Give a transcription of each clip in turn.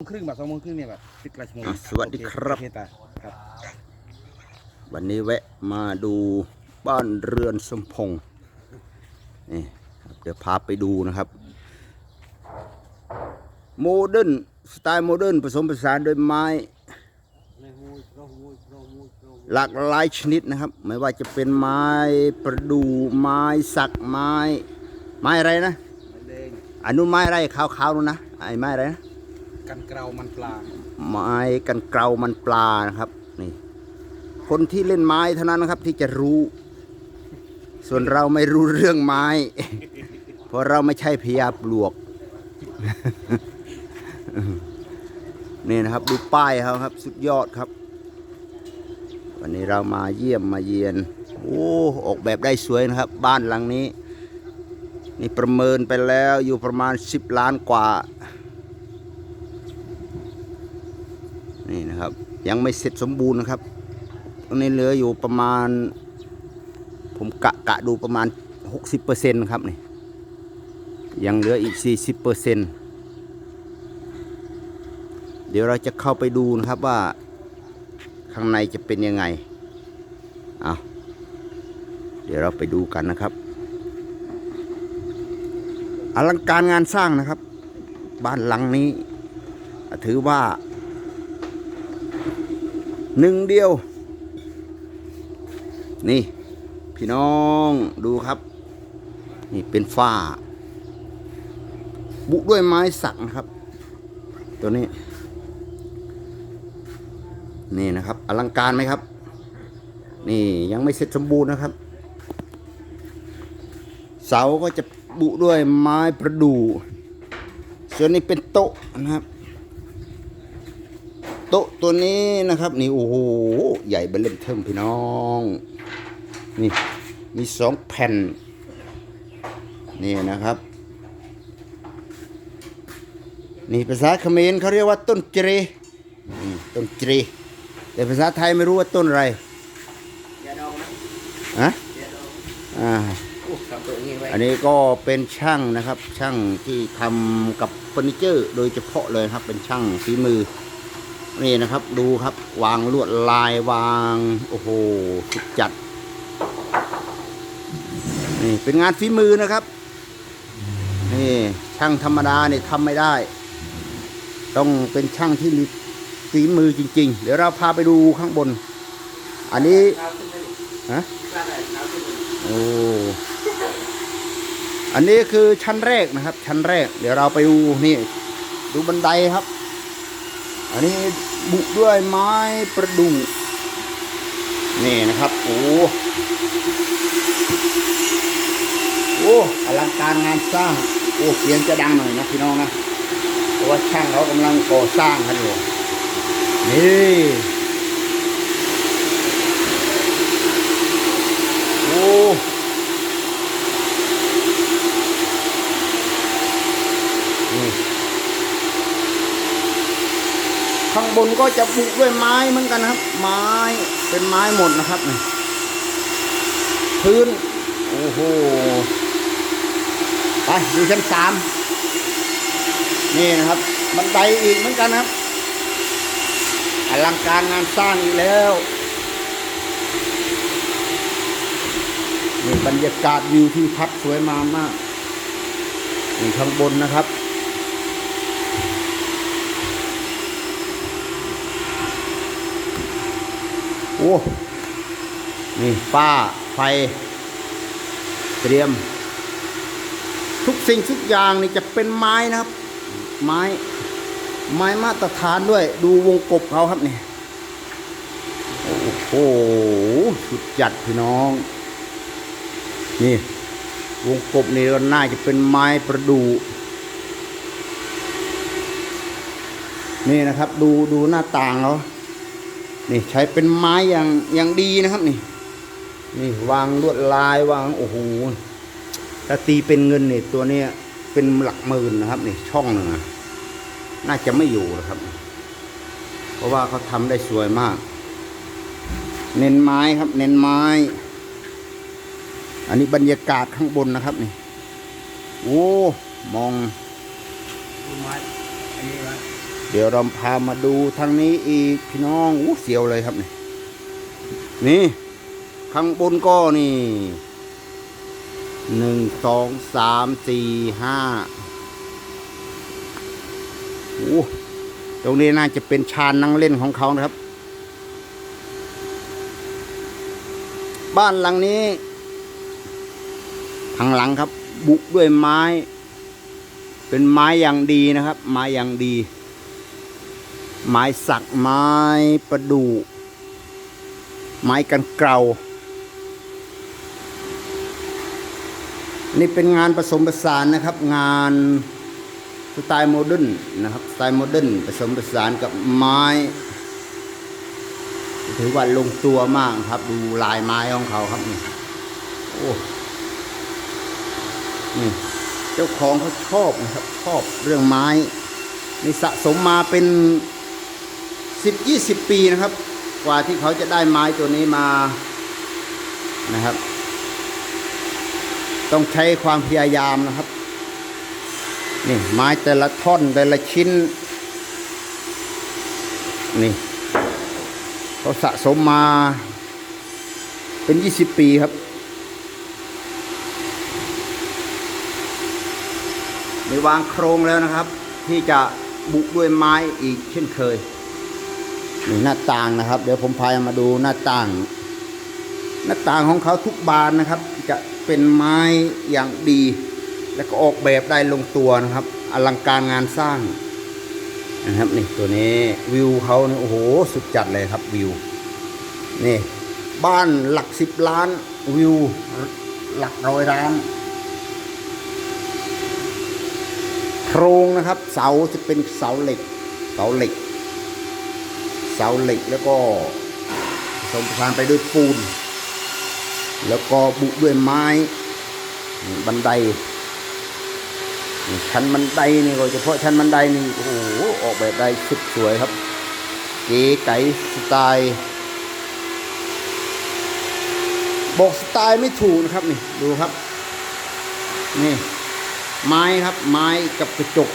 ครึ่งแบบสองโมงครึ่งเนี่ยแบบสิบกว่าชั่วโมงอะสวัสดีครับโอเตาครับ วันนี้แวะมาดูบ้านเรือนสมพงษ์นี่ครับเดี๋ยวพาไปดูนะครับ โมเดิร์นสไตล์โมเดิร์นผสมผสานโดยไม้ หลากหลายชนิดนะครับ ไม่ว่าจะเป็นไม้ประดู่ไม้สักไม้ ไม้อะไรนะแดงอันนู้นไม้อะไรขาวๆนู้นนะไอ้ไม้อะไรนะ กันเกลามันปลา ไม้กันเกลามันปลานะครับนี่คนที่เล่นไม้เท่านั้นนะครับที่จะรู้ ส่วนเราไม่รู้เรื่องไม้ เพราะเราไม่ใช่พญาปลวก นี่นะครับดูป้ายเขาครับ สุดยอดครับ วันนี้เรามาเยี่ยมมาเยียน โอ้ออกแบบได้สวยนะครับ บ้านหลังนี้ นี่ประเมินไปแล้วอยู่ประมาณ 10 ล้านกว่า นี่นะครับ ยังไม่เสร็จสมบูรณ์นะครับตรงนี้เหลืออยู่ประมาณ ผมกะกะดูประมาณ 60%ครับนี่ยังเหลืออีก 40%เดี๋ยวเราจะเข้าไปดูนะครับว่าข้างในจะเป็นยังไงเอาเดี๋ยวเราไปดูกันนะครับ อลังการงานสร้างนะครับ บ้านหลังนี้ ถือว่า หนึ่งเดียว นี่ พี่น้องดูครับ นี่เป็นฝ้า บุด้วยไม้สักนะครับ ตัวนี้ นี่นะครับ อลังการไหมครับ นี่ยังไม่เสร็จสมบูรณ์นะครับ เสาก็จะบุด้วยไม้ประดู่ส่วนนี้เป็นโต๊ะนะครับ โต๊ะตัวนี้นะครับ นี่โอ้โหใหญ่เบลเริ่มเทิมพี่น้อง นี่มีสองแผ่น นี่นะครับ นี่ภาษาเขมรเขาเรียกว่าต้นเจรีต้นเจรแต่ภาษาไทยไม่รู้ว่าต้นอะไรอะฮะอ่าอันนี้ก็เป็นช่างนะครับ ช่างที่ทำกับเฟอร์นิเจอร์ โดยเฉพาะเลยครับ เป็นช่างฝีมือ นี่นะครับ ดูครับ วางลวดลายวาง โอ้โหสุดจัด นี่เป็นงานฝีมือนะครับ นี่ช่างธรรมดาเนี่ยทำไม่ได้ ต้องเป็นช่างที่มีฝีมือจริง ๆ เดี๋ยวเราพาไปดูข้างบน อันนี้เท้าขึ้นไหมนี่ฮะโอ้อันนี้คือชั้นแรกนะครับ ชั้นแรก เดี๋ยวเราไปดูนี่ ดูบันไดครับ อันนี้บุด้วยไม้ประดู่นี่นะครับ โอ้โอ้อลังการงานสร้าง โอ้เสียงจะดังหน่อยนะพี่น้องนะเพราะว่าช่างเขากำลังก่อสร้างกันอยู่นี่โอ้ นี่ ข้างบนก็จะปลูกด้วยไม้เหมือนกันนะครับ ไม้เป็นไม้หมดนะครับพื้นโอ้โหไปดูชั้นสามนี่นะครับบันไดอีกเหมือนกันครับอลังการงานสร้างอีกแล้วนี่บรรยากาศวิวที่พัดสวยมามากนี่ข้างบนนะครับ โอ้นี่ป้าไฟ เตรียม ทุกสิ่งทุกอย่างนี่จะเป็นไม้นะครับ ไม้ ไม้มาตรฐานด้วย ดูวงกบเขาครับนี่โอ้โหสุดจัดพี่น้อง นี่ วงกบนี่ก็น่าจะเป็นไม้ประดู่นี่นะครับ ดูดูหน้าต่างเขา นี่ใช้เป็นไม้อย่างอย่างดีนะครับนี่ นี่วางลวดลายวางโอ้โหถ้าตีเป็นเงินเนี่ยตัวเนี้ยเป็นหลักหมื่นนะครับนี่ช่องหนึ่งน่าจะไม่อยู่นะครับ เพราะว่าเขาทำได้สวยมาก เน้นไม้ครับ เน้นไม้ อันนี้บรรยากาศข้างบนนะครับนี่ โอ้ มองไม้อันนี้ไว้ เดี๋ยวเราพามาดูทางนี้อีกพี่น้องอู้เสียวเลยครับนี่นี่ ข้างบนก็นี่หนึ่งสองสามสี่ห้าโอ้ตรงนี้น่าจะเป็นชานนั่งเล่นของเขานะครับ บ้านหลังนี้ทางหลังครับ บุกด้วยไม้ เป็นไม้อย่างดีนะครับ ไม้อย่างดี ไม้สักไม้ประดู่ไม้กันเกลานี่เป็นงานผสมผสานนะครับ งานสไตล์โมเดิร์นนะครับสไตล์โมเดิร์นผสมผสานกับไม้ ถือว่าลงตัวมากครับ ดูลายไม้ของเขาครับนี่โอ้นี่เจ้าของเขาชอบนะครับชอบเรื่องไม้นี่สะสมมาเป็น สิบยี่สิบปีนะครับ กว่าที่เขาจะได้ไม้ตัวนี้มานะครับ ต้องใช้ความพยายามนะครับนี่ไม้แต่ละท่อนแต่ละชิ้น นี่เขาสะสมมาเป็นยี่สิบปีครับในวางโครงแล้วนะครับ ที่จะบุกด้วยไม้อีกเช่นเคย หน้าต่างนะครับ เดี๋ยวผมพามาดูหน้าต่าง หน้าต่างของเขาทุกบานนะครับ จะเป็นไม้อย่างดี แล้วก็ออกแบบได้ลงตัวนะครับ อลังการงานสร้างนะครับนี่ตัวนี้วิวเขาเนี่ยโอ้โหสุดจัดเลยครับวิวนี่บ้านหลักสิบล้านวิวหลักร้อยล้านโครงนะครับ เสาจะเป็นเสาเหล็ก เสาเหล็ก เสาเหล็กแล้วก็ผสมผสานไปด้วยปูน แล้วก็บุด้วยไม้บันไดชั้นบันไดนี่โดยเฉพาะชั้นบันไดนี่โอ้โหออกแบบได้สุดสวยครับ เก๋ไก๋สไตล์บอกสไตล์ไม่ถูกนะครับนี่ดูครับ นี่ ไม้ครับ ไม้กับกระจก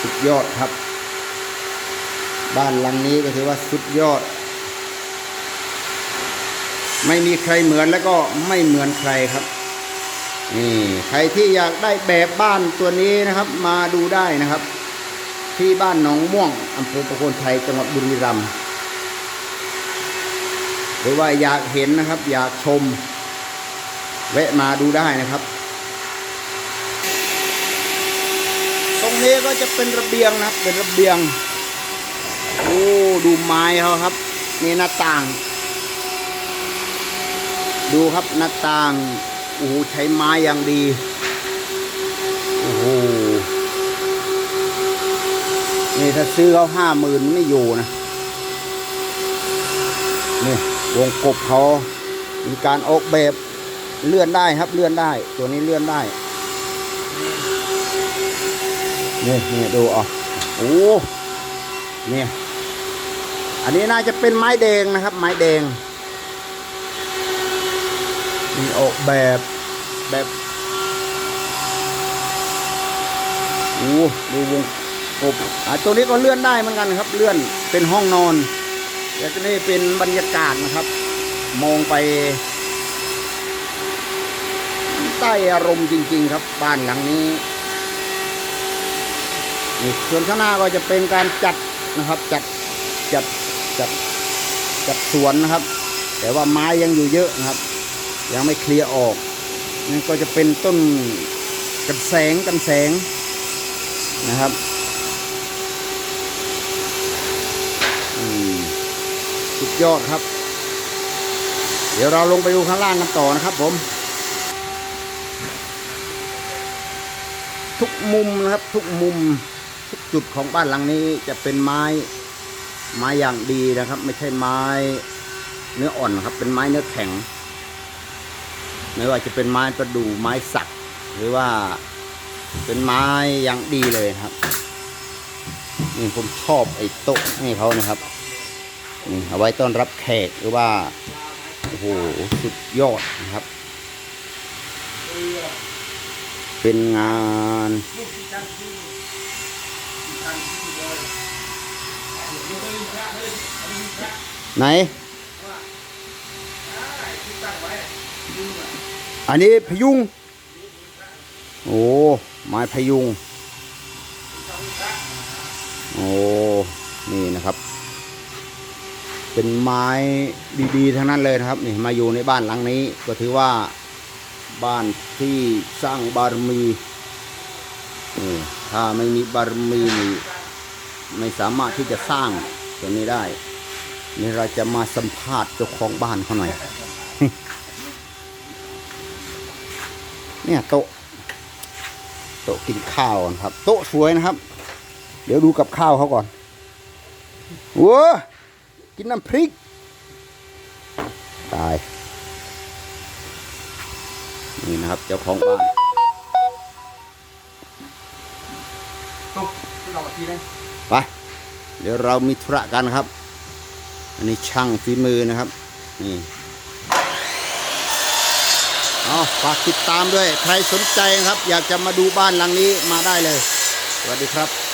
สุดยอดครับ บ้านหลังนี้ก็ถือว่าสุดยอด ไม่มีใครเหมือนแล้วก็ไม่เหมือนใครครับนี่ใครที่อยากได้แบบบ้านตัวนี้นะครับ มาดูได้นะครับ ที่บ้านหนองม่วงอำเภอประโคนชัยจังหวัดบุรีรัมย์หรือว่าอยากเห็นนะครับ อยากชม แวะมาดูได้นะครับ ตรงนี้ก็จะเป็นระเบียงนะครับเป็นระเบียง โอ้ดูไม้เขาครับ นี่หน้าต่าง ดูครับหน้าต่างโอ้โหใช้ไม้อย่างดีโอ้โหนี่ถ้าซื้อเขาห้าหมื่นไม่อยู่นะนี่วงกบเขามีการออกแบบเลื่อนได้ครับเลื่อนได้ ตัวนี้เลื่อนได้นี่นี่ดูอะโอ้เนี่ย อันนี้น่าจะเป็นไม้แดงนะครับ ไม้แดงมีออกแบบแบบโอ้ดูวงกบอะตัวนี้ก็เลื่อนได้เหมือนกันครับ เลื่อนเป็นห้องนอนแล้วก็นี่เป็นบรรยากาศนะครับ มองไป ใต้อารมณ์จริง ๆ ครับ บ้านหลังนี้นี่ส่วนข้างหน้าก็จะเป็นการจัดนะครับ จัดจัด จัดจัดสวนนะครับ แต่ว่าไม้ยังอยู่เยอะนะครับ ยังไม่เคลียร์ออกนั่นก็จะเป็นต้นกันแสงกันแสงนะครับสุดยอดครับ เดี๋ยวเราลงไปดูข้างล่างกันต่อนะครับผม ทุกมุมนะครับทุกมุมทุกจุดของบ้านหลังนี้จะเป็นไม้ ไม้อย่างดีนะครับ ไม่ใช่ไม้เนื้ออ่อนครับ เป็นไม้เนื้อแข็ง ไม่ว่าจะเป็นไม้ประดู่ไม้สัก หรือว่าเป็นไม้อย่างดีเลยครับนี่ผมชอบไอ้โต๊ะให้เขานะครับนี่เอาไว้ต้อนรับแขกหรือว่าโอ้โหสุดยอดนะครับ เป็นงาน ไหน อันนี้พยุง โอ้ ไม้พยุง โอ้ นี่นะครับ เป็นไม้ดีๆ ทั้งนั้นเลยนะครับ นี่มาอยู่ในบ้านหลังนี้ ก็ถือว่าบ้านที่สร้างบารมี นี่ ถ้าไม่มีบารมีนี่ ไม่สามารถที่จะสร้างตัวนี้ได้นี่เราจะมาสัมภาษณ์เจ้าของบ้านเขาหน่อย เนี่ยโต๊ะโต๊ะกินข้าวนะครับ โต๊ะสวยนะครับ เดี๋ยวดูกับข้าวเขาก่อนวัวกินน้ำพริก ตาย นี่นะครับเจ้าของบ้านตุ๊กเราทีนึง ไป เดี๋ยวเรามีธุระกันครับ อันนี้ช่างฝีมือนะครับ นี่เอาฝากติดตามด้วย ใครสนใจครับ อยากจะมาดูบ้านหลังนี้มาได้เลย สวัสดีครับ